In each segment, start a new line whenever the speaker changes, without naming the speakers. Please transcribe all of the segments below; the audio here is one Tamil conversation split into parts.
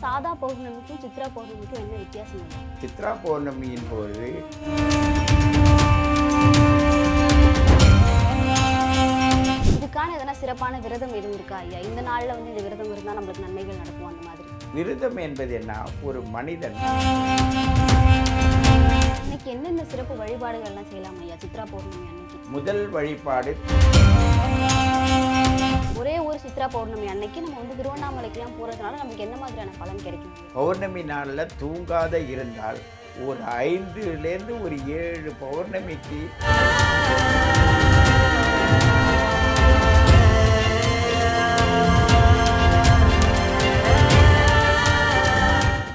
சாதா பௌர்ணமிக்கும் சித்ரா பௌர்ணமிக்கும் என்ன வித்தியாசம்
சித்ரா பௌர்ணமியின் போது
இதுக்கான எதனா சிறப்பான விரதம் எதுவும் இருக்கா ஐயா? இந்த நாள்ல வந்து இந்த விரதம் இருந்தா நம்மளுக்கு நன்மைகள் நடக்கும் அந்த மாதிரி.
விரதம் என்பது என்ன? ஒரு மனிதன்.
இன்னைக்கு என்னென்ன சிறப்பு வழிபாடுகள்லாம் செய்யலாம் ஐயா? சித்ரா பௌர்ணமி அன்னைக்கு.
முதல் வழிபாடு
பௌர்ணமி அன்னைக்கு நம்ம வந்து திருவண்ணாமலைக்கெல்லாம் போறதுனால நமக்கு என்ன மாதிரியான பலன் கிடைக்கும்?
பௌர்ணமி நாளில் தூங்காத இருந்தால் ஒரு ஐந்துலேருந்து ஒரு ஏழு பௌர்ணமிக்கு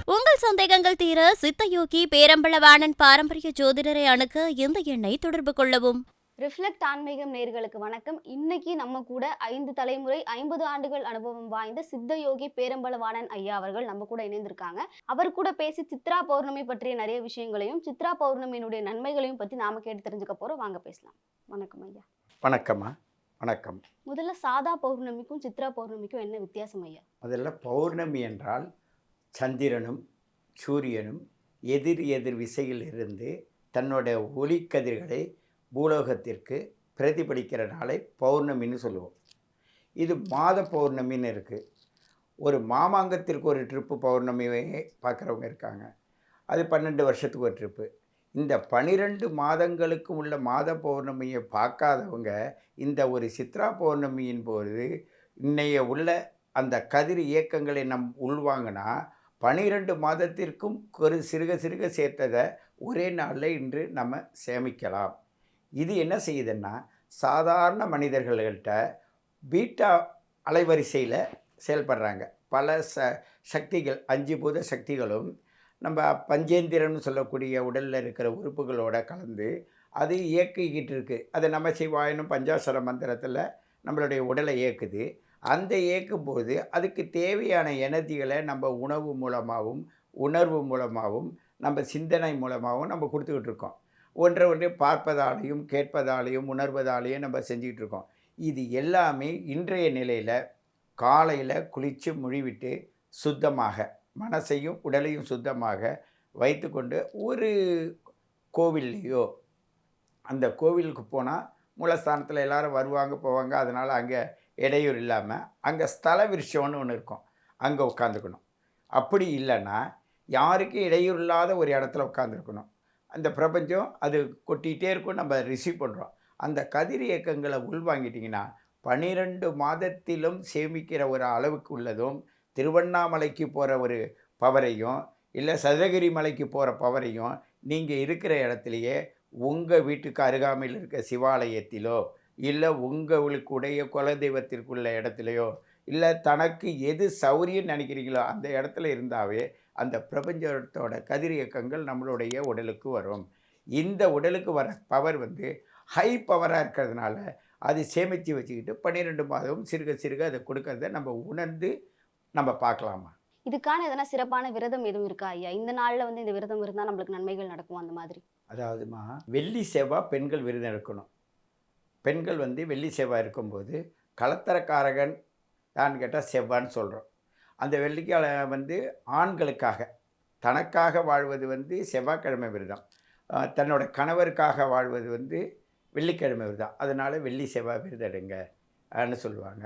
உங்கள் சந்தேகங்கள் தீர சித்தயோகி பேரம்பளவாணன் பாரம்பரிய ஜோதிடரை அணுக இந்த எண்ணை தொடர்பு கொள்ளவும்
ரிஃப்ளெக்ட் ஆன்மீகம் நேர்களுக்கு வணக்கம். இன்னைக்கு நம்ம கூட ஐந்து தலைமுறை ஐம்பது ஆண்டுகள் அனுபவம் வாய்ந்த சித்த யோகி பேரம்பலவாணன் ஐயா அவர்கள் நம்ம கூட இணைந்திருக்காங்க. அவர் கூட பேசி சித்ரா பௌர்ணமி பற்றிய நிறைய விஷயங்களையும் சித்ரா பௌர்ணமியினுடைய நன்மைகளையும் பத்தி நாம கேட்டு தெரிஞ்சுக்க போறோம். வாங்க பேசலாம். வணக்கம் ஐயா.
வணக்கம்மா. வணக்கம்.
முதல்ல சாதா பௌர்ணமிக்கும் சித்ரா பௌர்ணமிக்கும் என்ன வித்தியாசம் ஐயா?
முதல்ல பௌர்ணமி என்றால் சந்திரனும் சூரியனும் எதிர் எதிர் விசையில் இருந்து தன்னோட ஒளிக்கதிர்களை பூலோகத்திற்கு பிரதிபலிக்கிற நாளை பௌர்ணமின்னு சொல்லுவோம். இது மாத பௌர்ணமின்னு இருக்குது ஒரு மாமாங்கத்திற்கு ஒரு ட்ரிப்பு பௌர்ணமியை பார்க்குறவங்க இருக்காங்க. அது பன்னெண்டு வருஷத்துக்கு ஒரு ட்ரிப்பு. இந்த பனிரெண்டு மாதங்களுக்கும் உள்ள மாத பௌர்ணமியை பார்க்காதவங்க இந்த ஒரு சித்ரா பௌர்ணமியின் போது இன்னைய உள்ள அந்த கதிர் இயக்கங்களை நம் உள்வாங்கினா பனிரெண்டு மாதத்திற்கும் ஒரு சிறுக சிறுக சேர்த்ததை ஒரே நாளில் இன்று நம்ம சேமிக்கலாம். இது என்ன செய்யுதுன்னா சாதாரண மனிதர்கள்கிட்ட பீட்டா அலைவரிசையில் செயல்படுறாங்க. பல ச சக்திகள் அஞ்சு பூத சக்திகளும் நம்ம பஞ்சேந்திரம்னு சொல்லக்கூடிய உடலில் இருக்கிற உறுப்புகளோட கலந்து அது இயக்கிக்கிட்டு இருக்குது அது நம்ம சிவாயனும் பஞ்சாசர மந்திரத்தில் நம்மளுடைய உடலை இயக்குது. அந்த இயக்கும்போது அதுக்கு தேவையான எனர்ஜிகளை நம்ம உணவு மூலமாகவும் உணர்வு மூலமாகவும் நம்ம சிந்தனை மூலமாகவும் நம்ம கொடுத்துக்கிட்டு இருக்கோம். ஒன்றை ஒன்றை பார்ப்பதாலையும் கேட்பதாலையும் உணர்வதாலையும் நம்ம செஞ்சுக்கிட்டு இருக்கோம் இது எல்லாமே இன்றைய நிலையில் காலையில் குளித்து முழிவிட்டு சுத்தமாக மனசையும் உடலையும் சுத்தமாக வைத்துக்கொண்டு ஒரு கோவில்லையோ அந்த கோவிலுக்கு போனால் மூலஸ்தானத்தில் எல்லோரும் வருவாங்க போவாங்க அதனால் அங்கே இடையூறு இல்லாமல் அங்கே ஸ்தல விருஷம்னு ஒன்று இருக்கும். அங்கே உட்காந்துக்கணும் அப்படி இல்லைன்னா யாருக்கும் இடையூறு இல்லாத ஒரு இடத்துல உட்காந்துருக்கணும் அந்த பிரபஞ்சம் அது கொட்டிகிட்டே இருக்கும் நம்ம ரிசீவ் பண்ணுறோம் அந்த கதிர் இயக்கங்களை உள்வாங்கிட்டிங்கன்னா பனிரெண்டு மாதத்திலும் சேமிக்கிற ஒரு அளவுக்கு உள்ளதும் திருவண்ணாமலைக்கு போகிற ஒரு பவரையும் இல்லை சதகிரி மலைக்கு போகிற பவரையும் நீங்கள் இருக்கிற இடத்துலையே உங்கள் வீட்டுக்கு அருகாமையில் இருக்க சிவாலயத்திலோ இல்லை உங்களுக்குடைய குலதெய்வத்திற்குள்ள இடத்துலையோ இல்லை தனக்கு எது சௌரியம் நினைக்கிறீங்களோ அந்த இடத்துல இருந்தாவே அந்த பிரபஞ்சத்தோட கதிர் இயக்கங்கள் நம்மளுடைய உடலுக்கு வரும். இந்த உடலுக்கு வர பவர் வந்து ஹை பவராக இருக்கிறதுனால அது சேமித்து வச்சுக்கிட்டு பன்னிரெண்டு மாதம் சிறுக சிறுக அதை கொடுக்கறத நம்ம உணர்ந்து நம்ம பார்க்கலாமா?
இதுக்கான எதனா சிறப்பான விரதம் எதுவும் இருக்கா ஐயா? இந்த நாள்ல வந்து இந்த விரதம் இருந்தா நம்மளுக்கு நன்மைகள் நடக்கும் அந்த மாதிரி?
அதாவதுமா வெள்ளி செவ்வாய் பெண்கள் விரதம் எடுக்கணும் பெண்கள் வந்து வெள்ளி செவ்வாய் இருக்கும்போது கலத்தரக்காரகன் தான் கேட்டால் செவ்வான்னு சொல்கிறோம் அந்த வெள்ளிக்கிழமை வந்து ஆண்களுக்காக தனக்காக வாழ்வது வந்து செவ்வாய்க்கிழமை விரதம். தன்னோட கணவருக்காக வாழ்வது வந்து வெள்ளிக்கிழமை விரதம். அதனால் வெள்ளி செவ்வாய் விரதம் எடுங்க ஆன்னு சொல்லுவாங்க.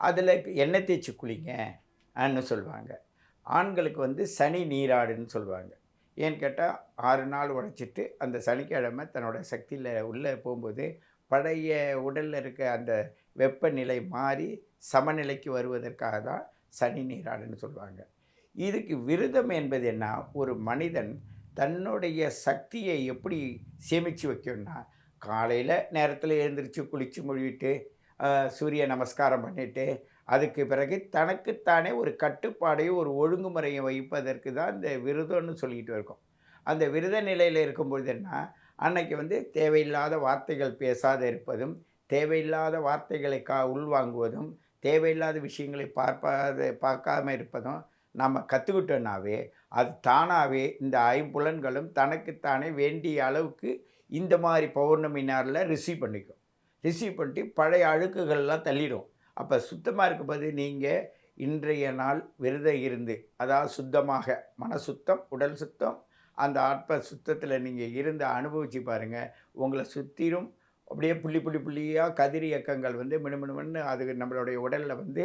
அதில் எண்ணெய் தேய்ச்சி குளிங்க ஆன்னு சொல்லுவாங்க. ஆண்களுக்கு வந்து சனி நீராடுன்னு சொல்லுவாங்க. ஏன்னு கேட்டால் ஆறு நாள் உழைச்சிட்டு அந்த சனிக்கிழமை தன்னோட சக்தியில் உள்ளே போகும்போது பழைய உடலில் இருக்க அந்த வெப்பநிலை மாறி சமநிலைக்கு வருவதற்காக தான் சனி நீராடுன்னு சொல்லுவாங்க. இதுக்கு விரதம் என்பது என்ன ஒரு மனிதன் தன்னுடைய சக்தியை எப்படி சேமித்து வைக்கணும்னா காலையில் நேரத்தில் எழுந்திரிச்சு குளித்து மொழிவிட்டு சூரிய நமஸ்காரம் பண்ணிவிட்டு அதுக்கு பிறகு தனக்குத்தானே ஒரு கட்டுப்பாடையும் ஒரு ஒழுங்குமுறையும் வைப்பதற்கு தான் இந்த விரதம்னு சொல்லிக்கிட்டு இருக்கோம். அந்த விரத நிலையில் இருக்கும்பொழுது என்ன அன்னைக்கு வந்து தேவையில்லாத வார்த்தைகள் பேசாத இருப்பதும் தேவையில்லாத வார்த்தைகளை கா உள்வாங்குவதும் தேவையில்லாத விஷயங்களை பார்ப்பாத பார்க்காம இருப்பதும் நம்ம கற்றுக்கிட்டோன்னாவே அது தானாகவே இந்த ஐம்புலன்களும் தனக்குத்தானே வேண்டிய அளவுக்கு இந்த மாதிரி பௌர்ணமி நேரில் ரிசீவ் பண்ணிக்கும். ரிசீவ் பண்ணிட்டு பழைய அழுக்குகள்லாம் தள்ளிடும். அப்போ சுத்தமாக இருக்கும்போது நீங்கள் இன்றைய நாள் விரதம் இருந்து அதாவது சுத்தமாக மன சுத்தம் உடல் சுத்தம் அந்த ஆத்ம சுத்தத்தில் நீங்கள் இருந்து அனுபவித்து பாருங்கள் உங்களை சுற்றிலும் அப்படியே புள்ளி புள்ளி புள்ளியாக கதிர் இயக்கங்கள் வந்து மினுமினுமின்னு அது நம்மளுடைய உடலில் வந்து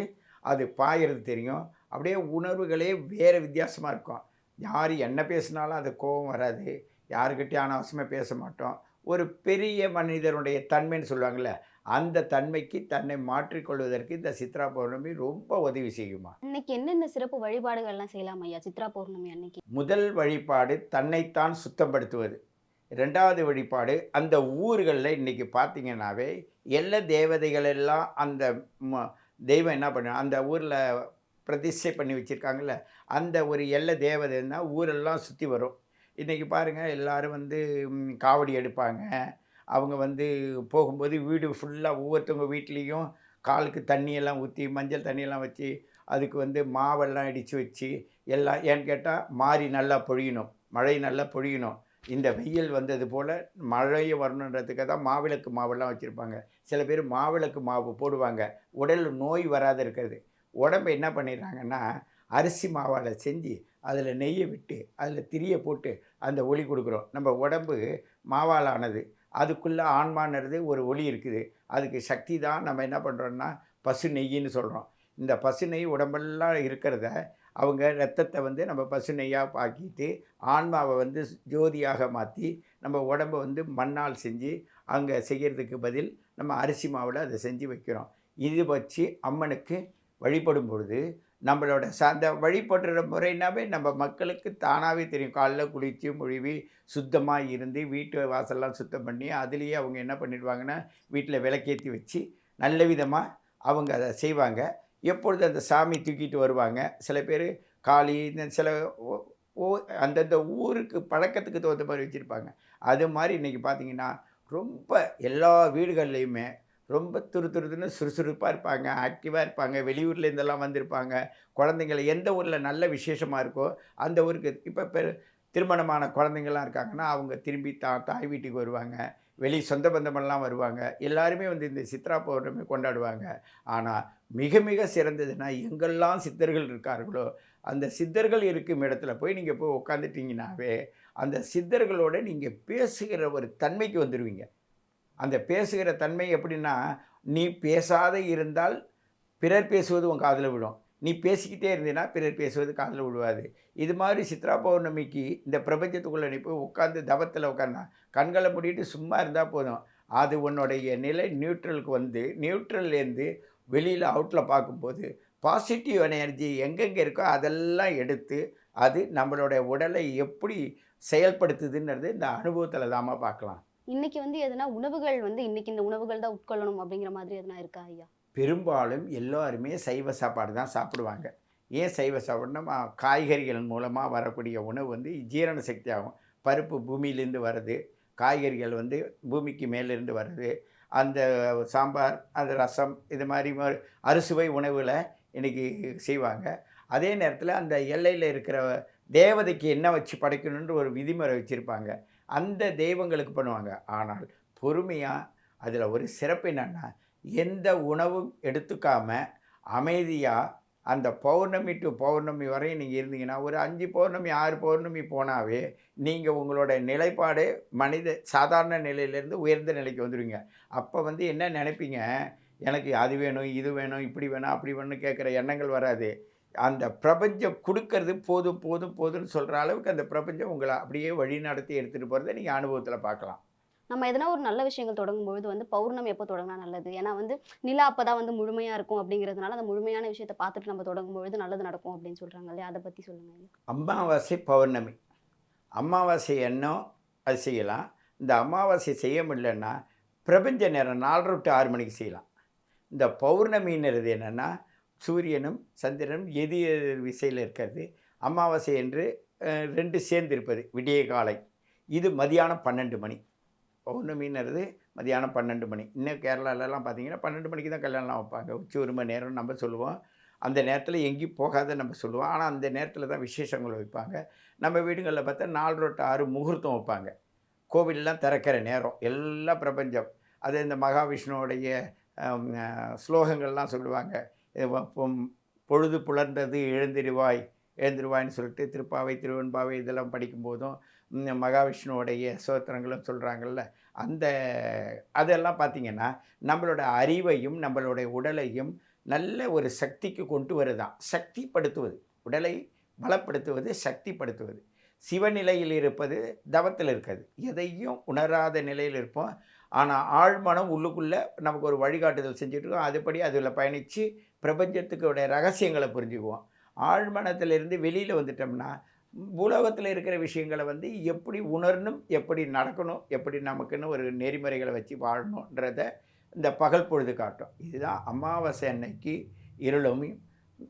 அது பாயிறது தெரியும். அப்படியே உணர்வுகளே வேறு வித்தியாசமாக இருக்கும். யார் என்ன பேசினாலும் அது கோபம் வராது. யாருக்கிட்டையும் அனாவசியமாக பேச மாட்டோம். ஒரு பெரிய மனிதனுடைய தன்மைன்னு சொல்லுவாங்கள்ல அந்த தன்மைக்கு தன்னை மாற்றிக்கொள்வதற்கு இந்த சித்ரா பௌர்ணமி ரொம்ப உதவி செய்யுமா?
இன்னைக்கு என்னென்ன சிறப்பு வழிபாடுகள்லாம் செய்யலாம் ஐயா? சித்ரா பௌர்ணமி அன்னைக்கு.
முதல் வழிபாடு தன்னைத்தான் சுத்தப்படுத்துவது. ரெண்டாவது வழிபாடு அந்த ஊர்களில் இன்றைக்கி பார்த்திங்கன்னாவே எல்லா தேவதைகள் எல்லாம் அந்த ம- தெய்வம் என்ன பண்ண அந்த ஊரில் பிரதிஷ்டை பண்ணி வச்சுருக்காங்கல்ல அந்த ஒரு எல்லை தேவதைன்னா ஊரெல்லாம் சுற்றி வரும். இன்றைக்கி பாருங்கள் எல்லாரும் வந்து காவடி எடுப்பாங்க. அவங்க வந்து போகும்போது வீடு ஃபுல்லாக ஒவ்வொருத்தவங்க வீட்லேயும் காலுக்கு தண்ணியெல்லாம் ஊற்றி மஞ்சள் தண்ணியெல்லாம் வச்சு அதுக்கு வந்து மாவெல்லாம் இடித்து வச்சு எல்லாம் ஏன்னு கேட்டால் மாறி நல்லா பொழியணும். மழை நல்லா பொழியணும். இந்த வெயில் வந்தது போல் மழையை வரணுன்றதுக்காக தான் மாவிளக்கு மாவெல்லாம் வச்சுருப்பாங்க. சில பேர் மாவிளக்கு மாவு போடுவாங்க. உடல் நோய் வராத இருக்கிறது. உடம்பு என்ன பண்ணிடுறாங்கன்னா அரிசி மாவால் செஞ்சு அதில் நெய்யை விட்டு அதில் திரியை போட்டு அந்த ஒளி கொடுக்குறோம். நம்ம உடம்பு மாவால் ஆனது அதுக்குள்ளே ஆன்மானது ஒரு ஒளி இருக்குது. அதுக்கு சக்தி தான் நம்ம என்ன பண்ணுறோன்னா பசு நெய்யின்னு சொல்கிறோம் இந்த பசு நெய் உடம்பெல்லாம் இருக்கிறத அவங்க ரத்தத்தை வந்து நம்ம பசுனையாக ஆக்கிட்டு ஆன்மாவை வந்து ஜோதியாக மாற்றி நம்ம உடம்பை வந்து மண்ணால் செஞ்சு அங்கே செய்கிறதுக்கு பதில் நம்ம அரிசி மாவில் அதை செஞ்சு வைக்கிறோம். இது வச்சு அம்மனுக்கு வழிபடும் பொழுது நம்மளோட ச அந்த வழிபடுற முறைனாவே நம்ம மக்களுக்கு தானாகவே தெரியும். காலைல குளித்து மொழிவி சுத்தமாக இருந்து வீட்டு வாசல்லாம் சுத்தம் பண்ணி அதுலேயே அவங்க என்ன பண்ணிடுவாங்கன்னா வீட்டில் விளக்கேற்றி வச்சு நல்ல விதமாக அவங்க அதை செய்வாங்க. எப்பொழுது அந்த சாமி தூக்கிட்டு வருவாங்க? சில பேர் காளி இந்த சில ஓ- ஓ- அந்தந்த ஊருக்கு பழக்கத்துக்கு தகுந்த மாதிரி வச்சுருப்பாங்க. அது மாதிரி இன்றைக்கி பார்த்தீங்கன்னா ரொம்ப எல்லா வீடுகள்லேயுமே ரொம்ப துரு துருதுன்னு சுறுசுறுப்பாக இருப்பாங்க ஆக்டிவாக இருப்பாங்க வெளியூர்லேருந்தெல்லாம் வந்திருப்பாங்க. குழந்தைங்களை எந்த ஊரில் நல்ல விசேஷமாக இருக்கோ அந்த ஊருக்கு இப்போ பெரு திருமணமான குழந்தைங்கள்லாம் இருக்காங்கன்னா அவங்க திரும்பி தா தாய் வீட்டுக்கு வருவாங்க. வெளி சொந்த பந்தமெல்லாம் வருவாங்க. எல்லாருமே வந்து இந்த சித்ரா பௌர்ணமி கொண்டாடுவாங்க. ஆனால் மிக மிக சிறந்ததுன்னா எங்கெல்லாம் சித்தர்கள் இருக்கார்களோ அந்த சித்தர்கள் இருக்கும் இடத்துல போய் நீங்கள் போய் உட்காந்துட்டிங்கனாவே அந்த சித்தர்களோட நீங்கள் பேசுகிற ஒரு தன்மைக்கு வந்துடுவீங்க அந்த பேசுகிற தன்மை எப்படின்னா நீ பேசாத இருந்தால் பிறர் பேசுவது உன் காதில் விடும் நீ பேசிக்கிட்டே இருந்தீன்னா பிறர் பேசுவது காதில் விழுவாது. இது மாதிரி சித்ரா பௌர்ணமிக்கு இந்த பிரபஞ்சத்துக்குள்ளே நீ போய் உட்காந்து தவத்தில் உட்காந்தா கண்களை மூடிட்டு சும்மா இருந்தால் போதும். அது உன்னுடைய நிலை நியூட்ரலுக்கு வந்து நியூட்ரல்லேருந்து வெளியில் அவுட்டில் பார்க்கும்போது பாசிட்டிவ் எனர்ஜி எங்கெங்கே இருக்கோ அதெல்லாம் எடுத்து அது நம்மளுடைய உடலை எப்படி செயல்படுத்துதுன்றது இந்த அனுபவத்தில் தாமா பார்க்கலாம்.
இன்னைக்கு வந்து எதுனா உணவுகள் வந்து இன்னைக்கு இந்த உணவுகள் தான் உட்கொள்ளணும் அப்படிங்கிற மாதிரி எதுனா இருக்கா ஐயா?
பெரும்பாலும் எல்லோருமே சைவ சாப்பாடு தான் சாப்பிடுவாங்க. ஏன் சைவ சாப்பாடுனா காய்கறிகள் மூலமாக வரக்கூடிய உணவு வந்து ஜீரண சக்தி ஆகும். பருப்பு பூமியிலேருந்து வருது காய்கறிகள் வந்து பூமிக்கு மேலேருந்து வருது அந்த சாம்பார் அந்த ரசம் இது மாதிரி அறுசுவை உணவில் இன்றைக்கி செய்வாங்க. அதே நேரத்தில் அந்த எல்லையில் இருக்கிற தேவதைக்கு என்ன வச்சு படைக்கணுன்ற ஒரு விதிமுறை வச்சுருப்பாங்க. அந்த தெய்வங்களுக்கு பண்ணுவாங்க. ஆனால் பொறுமையாக அதில் ஒரு சிறப்பு என்னென்னா எந்த உணவும் எடுத்துக்காம அமைதியாக அந்த பௌர்ணமி டு பௌர்ணமி வரையும் நீங்கள் இருந்தீங்கன்னா ஒரு அஞ்சு பௌர்ணமி ஆறு பௌர்ணமி போனாவே நீங்கள் உங்களோட நிலைப்பாடு மனித சாதாரண நிலையிலேருந்து உயர்ந்த நிலைக்கு வந்துடுவீங்க அப்போ வந்து என்ன நினைப்பீங்க? எனக்கு அது வேணும் இது வேணும் இப்படி வேணும் அப்படி வேணும்னு கேட்குற எண்ணங்கள் வராது. அந்த பிரபஞ்சம் கொடுக்கறது போதும் போதும் போதும்னு சொல்கிற அளவுக்கு அந்த பிரபஞ்சம் உங்களை அப்படியே வழி நடத்தி எடுத்துகிட்டு போகிறத நீங்கள் அனுபவத்தில் பார்க்கலாம்.
நம்ம எதனா ஒரு நல்ல விஷயங்கள் தொடங்கும்பொழுது வந்து பௌர்ணமி எப்போ தொடங்கினா நல்லது? ஏன்னா வந்து நிலா அப்போ தான் வந்து முழுமையாக இருக்கும் அப்படிங்கிறதுனால அந்த முழுமையான விஷயத்தை பார்த்துட்டு நம்ம தொடங்கும்பொழுது நல்லது நடக்கும் அப்படின்னு சொல்கிறாங்க இல்லையா? அதை பற்றி சொல்லுங்கள்
அமாவாசை பௌர்ணமி. அமாவாசை எண்ணம் அது செய்யலாம். இந்த அமாவாசை செய்ய முடியலன்னா பிரபஞ்ச நேரம் நாலரை டு ஆறு மணிக்கு செய்யலாம். இந்த பௌர்ணமின்றது என்னென்னா சூரியனும் சந்திரனும் எது விசையில் இருக்கிறது? அமாவாசை என்று ரெண்டு சேர்ந்து இருப்பது விடிய காலை. இது மதியானம் பன்னெண்டு மணி. பௌர்ணமின்றது மதியானம் பன்னெண்டு மணி. இன்னும் கேரளாலலாம் பார்த்தீங்கன்னா பன்னெண்டு மணிக்கு தான் கல்யாணம் வைப்பாங்க. உச்சி ஒரு மணி நேரம் நம்ம சொல்லுவோம். அந்த நேரத்தில் எங்கேயும் போகாத நம்ம சொல்லுவோம். ஆனால் அந்த நேரத்தில் தான் விசேஷங்கள் வைப்பாங்க. நம்ம வீடுகளில் பார்த்தா நாலு ரொட்டு ஆறு முகூர்த்தம் வைப்பாங்க. கோவிலெலாம் திறக்கிற நேரம். எல்லா பிரபஞ்சம். அது இந்த மகாவிஷ்ணுவோடைய ஸ்லோகங்கள்லாம் சொல்லுவாங்க. பொழுது புலர்ந்தது எழுந்திருவாய் எழுந்திருவாய்ன்னு சொல்லிட்டு திருப்பாவை திருவெண்பாவை இதெல்லாம் படிக்கும்போதும் மகாவிஷ்ணுவோடைய சோத்திரங்களும் சொல்கிறாங்கல்ல அந்த அதெல்லாம் பார்த்திங்கன்னா நம்மளோட அறிவையும் நம்மளுடைய உடலையும் நல்ல ஒரு சக்திக்கு கொண்டு வருதான். சக்திப்படுத்துவது உடலை பலப்படுத்துவது சக்திப்படுத்துவது. சிவநிலையில் இருப்பது தவத்தில் இருக்காது. எதையும் உணராத நிலையில் இருப்போம். ஆனால் ஆழ்மனம் உள்ளுக்குள்ளே நமக்கு ஒரு வழிகாட்டுதல் செஞ்சுட்ருக்கோம். அதுபடி அதில் பயணித்து பிரபஞ்சத்துக்குடைய ரகசியங்களை புரிஞ்சுக்குவோம். ஆழ்மனத்திலிருந்து வெளியில் வந்துட்டோம்னா பூலோகத்தில் இருக்கிற விஷயங்களை வந்து எப்படி உணரணும் எப்படி நடக்கணும் எப்படி நமக்குன்னு ஒரு நெறிமுறைகளை வச்சு வாழணுன்றத இந்த பகல் பொழுது காட்டும். இதுதான் அமாவாசை அன்னைக்கு இருளும்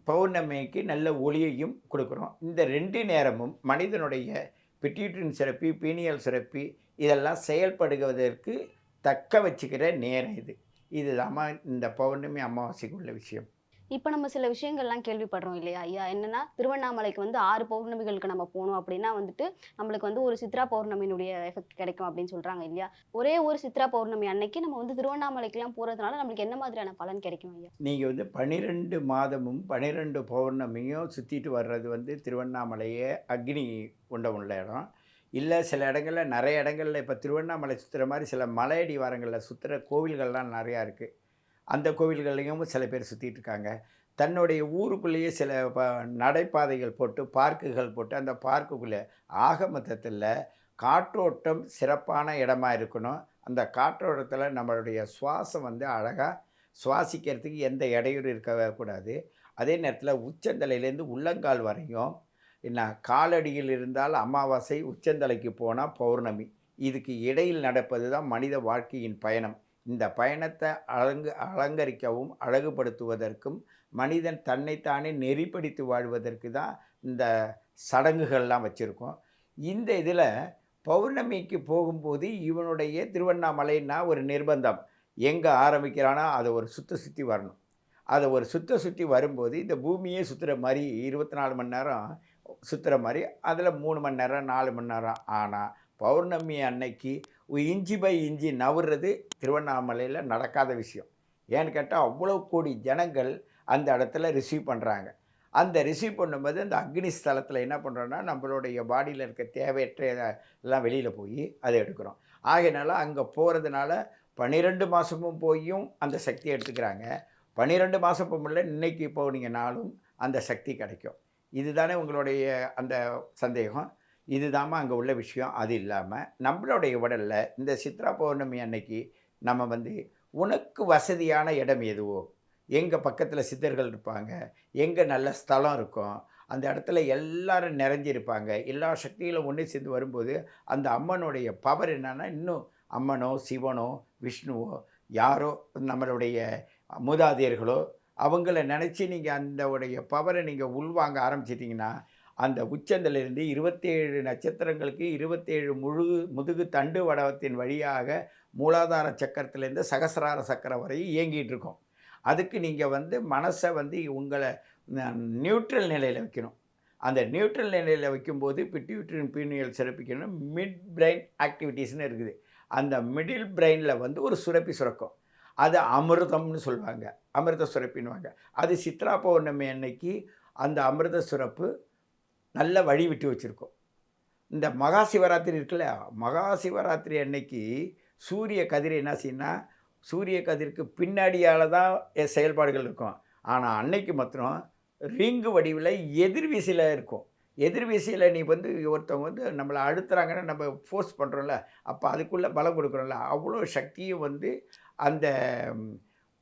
பௌர்ணமிக்கு நல்ல ஒளியையும் கொடுக்குறோம். இந்த ரெண்டு நேரமும் மனிதனுடைய பிட்டியூட்டின் சிறப்பி பீனியல் சிறப்பி இதெல்லாம் செயல்படுவதற்கு தக்க வச்சுக்கிற நேரம் இது. இதுதான் இந்த பௌர்ணமி அமாவாசைக்கு உள்ள விஷயம்.
இப்போ நம்ம சில விஷயங்கள்லாம் கேள்விப்படுறோம் இல்லையா? ஐயா என்னன்னா திருவண்ணாமலைக்கு வந்து ஆறு பௌர்ணமிகளுக்கு நம்ம போனோம் அப்படின்னா வந்துட்டு நம்மளுக்கு வந்து ஒரு சித்ரா பௌர்ணமியினுடைய எஃபெக்ட் கிடைக்கும் அப்படின்னு சொல்றாங்க இல்லையா? ஒரே ஒரு சித்ரா பௌர்ணமி அன்னைக்கு நம்ம வந்து திருவண்ணாமலைக்கெல்லாம் போறதுனால நம்மளுக்கு என்ன மாதிரியான பலன் கிடைக்கும் ஐயா?
நீங்கள் வந்து பன்னிரெண்டு மாதமும் பன்னிரெண்டு பௌர்ணமியும் சுற்றிட்டு வர்றது வந்து திருவண்ணாமலையே அக்னி கொண்ட உள்ள இடம். இல்லை சில இடங்களில் நிறைய இடங்களில் இப்போ திருவண்ணாமலை சுற்றுற மாதிரி சில மலையடி வாரங்களில் சுற்றுற கோவில்கள்லாம் நிறையா இருக்குது அந்த கோவில்கள்லையும் சில பேர் சுற்றிட்டு இருக்காங்க தன்னுடைய ஊருக்குள்ளேயே சில ப நடைபாதைகள் போட்டு பார்க்குகள் போட்டு அந்த பார்க்குக்குள்ளே ஆக மொத்தத்தில் காற்றோட்டம் சிறப்பான இடமா இருக்கணும். அந்த காற்றோட்டத்தில் நம்மளுடைய சுவாசம் வந்து அழகாக சுவாசிக்கிறதுக்கு எந்த இடையூறு இருக்கக்கூடாது அதே நேரத்தில் உச்சந்தலையிலேருந்து உள்ளங்கால் வரையும் என்ன காலடியில் இருந்தால் அமாவாசை உச்சந்தலைக்கு போனால் பௌர்ணமி. இதுக்கு இடையில் நடப்பது தான் மனித வாழ்க்கையின் பயணம். இந்த பயணத்தை அலங்கு அலங்கரிக்கவும் அழகுபடுத்துவதற்கும் மனிதன் தன்னைத்தானே நெறிப்படுத்தி வாழ்வதற்கு தான் இந்த சடங்குகள்லாம் வச்சுருக்கோம். இந்த இதில் பௌர்ணமிக்கு போகும்போது இவனுடைய திருவண்ணாமலைன்னா ஒரு நிர்பந்தம். எங்கே ஆரம்பிக்கிறானோ? அதை ஒரு சுத்த சுற்றி வரணும். அதை ஒரு சுத்த சுற்றி வரும்போது இந்த பூமியே சுற்றுற மாதிரி இருபத்தி நாலு மணி நேரம் சுற்றுற மாதிரி அதில் மூணு மணி நேரம் நாலு மணி நேரம் ஆனால் பௌர்ணமி அன்னைக்கு இஞ்சி பை இஞ்சி நவுறது திருவண்ணாமலையில் நடக்காத விஷயம். ஏன்னு கேட்டால் அவ்வளோ கோடி ஜனங்கள் அந்த இடத்துல ரிசீவ் பண்ணுறாங்க அந்த ரிசீவ் பண்ணும்போது அந்த அக்னி ஸ்தலத்தில் என்ன பண்ணுறோன்னா நம்மளுடைய பாடியில் இருக்க தேவையற்ற எல்லாம் வெளியில் போய் அதை எடுக்கிறோம். ஆகையினால அங்கே போகிறதுனால பன்னிரெண்டு மாதமும் போயும் அந்த சக்தியை எடுத்துக்கிறாங்க. பன்னிரெண்டு மாதம் போகல இன்னைக்கு போனீங்கனாலும் அந்த சக்தி கிடைக்கும். இதுதானே உங்களுடைய அந்த சந்தேகம். இதுதாம்மா அங்கே உள்ள விஷயம். அது இல்லாமல் நம்மளுடைய உடலில் இந்த சித்ரா பௌர்ணமி அன்னைக்கு நம்ம வந்து உனக்கு வசதியான இடம் எதுவோ எங்கள் பக்கத்தில் சித்தர்கள் இருப்பாங்க எங்கே நல்ல ஸ்தலம் இருக்கும் அந்த இடத்துல எல்லாரும் நிறைஞ்சிருப்பாங்க எல்லா சக்திகளும் ஒன்று சேர்ந்து வரும்போது அந்த அம்மனுடைய பவர் என்னென்னா இன்னும் அம்மனோ சிவனோ விஷ்ணுவோ யாரோ நம்மளுடைய மூதாதையர்களோ அவங்கள நினச்சி நீங்கள் அந்த உடைய பவரை நீங்கள் உள்வாங்க ஆரம்பிச்சிட்டிங்கன்னா அந்த உச்சந்திலிருந்து இருபத்தேழு நட்சத்திரங்களுக்கு இருபத்தேழு முழு முதுகு தண்டு வடவத்தின் வழியாக மூலாதார சக்கரத்திலேருந்து சகசரார சக்கரம் வரை இயங்கிட்டு இருக்கோம். அதுக்கு நீங்கள் வந்து மனசை வந்து உங்களை நியூட்ரல் நிலையில் வைக்கணும். அந்த நியூட்ரல் நிலையில் வைக்கும்போது பிட்யூட்ரின் பீனியல் சிறப்பிக்கணும் மிட் பிரெயின் ஆக்டிவிட்டீஸ்னு இருக்குது. அந்த மிடில் பிரெயினில் வந்து ஒரு சுரப்பி சுரக்கும். அது அமிர்தம்னு சொல்லுவாங்க. அமிர்த சுரப்பின்னுவாங்க. அது சித்ரா பௌர்ணமி அன்னைக்கு அந்த அமிர்த சுரப்பு நல்ல வழி விட்டு வச்சுருக்கோம். இந்த மகா சிவராத்திரி இருக்குல்ல மகா சிவராத்திரி அன்னைக்கு சூரிய கதிர் என்ன செய்யணும்னா சூரிய கதிருக்கு பின்னாடியால் தான் செயல்பாடுகள் இருக்கும். ஆனால் அன்னைக்கு மாத்திரம் ரிங்கு வடிவில் எதிர்வீசியில் இருக்கும். எதிர்வீசியில் நீ வந்து ஒருத்தவங்க வந்து நம்மளை அழுத்துறாங்கன்னா நம்ம ஃபோர்ஸ் பண்ணுறோம்ல அப்போ அதுக்குள்ளே பலம் கொடுக்குறோம்ல அவ்வளோ சக்தியும் வந்து அந்த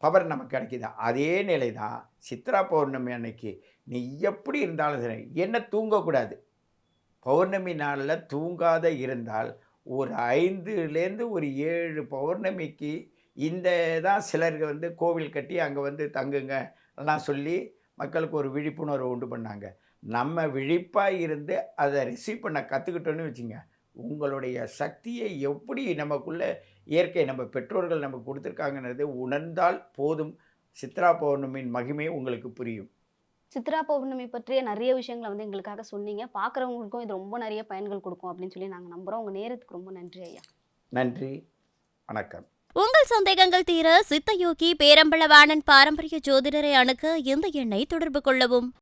பவர் நமக்கு கிடைக்கிது. அதே நிலை தான் சித்ரா பௌர்ணமி அன்னைக்கு. நீ எப்படி இருந்தாலும் சரி என்ன தூங்கக்கூடாது? பௌர்ணமி நாளில் தூங்காத இருந்தால் ஒரு ஐந்துலேருந்து ஒரு ஏழு பௌர்ணமிக்கு இந்த தான் சிலருக்கு வந்து கோவில் கட்டி அங்கே வந்து தங்குங்க எல்லாம் சொல்லி மக்களுக்கு ஒரு விழிப்புணர்வு உண்டு பண்ணாங்க. நம்ம விழிப்பாக இருந்து அதை ரிசீவ் பண்ண கற்றுக்கிட்டோன்னு வச்சுங்க. உங்களுடைய சக்தியை எப்படி நமக்குள்ள இயற்கை நம்ம பெற்றோர்கள் நமக்கு கொடுத்துருக்காங்கன்றது உணர்ந்தால் போதும். சித்ரா பௌர்ணமியின் மகிமை உங்களுக்கு புரியும்.
சித்ரா பௌர்ணமி பற்றிய நிறைய விஷயங்களை வந்து எங்களுக்காக சொன்னீங்க. பார்க்குறவங்களுக்கும் இது ரொம்ப நிறைய பயன்கள் கொடுக்கும் அப்படின்னு சொல்லி நாங்கள் நம்புகிறோம் உங்கள் நேரத்துக்கு ரொம்ப நன்றி ஐயா.
நன்றி. வணக்கம்.
உங்கள் சந்தேகங்கள் தீர சித்தயோகி பேரம்பளவாணன் பாரம்பரிய ஜோதிடரை அணுக இந்த எண்ணை தொடர்பு கொள்ளவும்.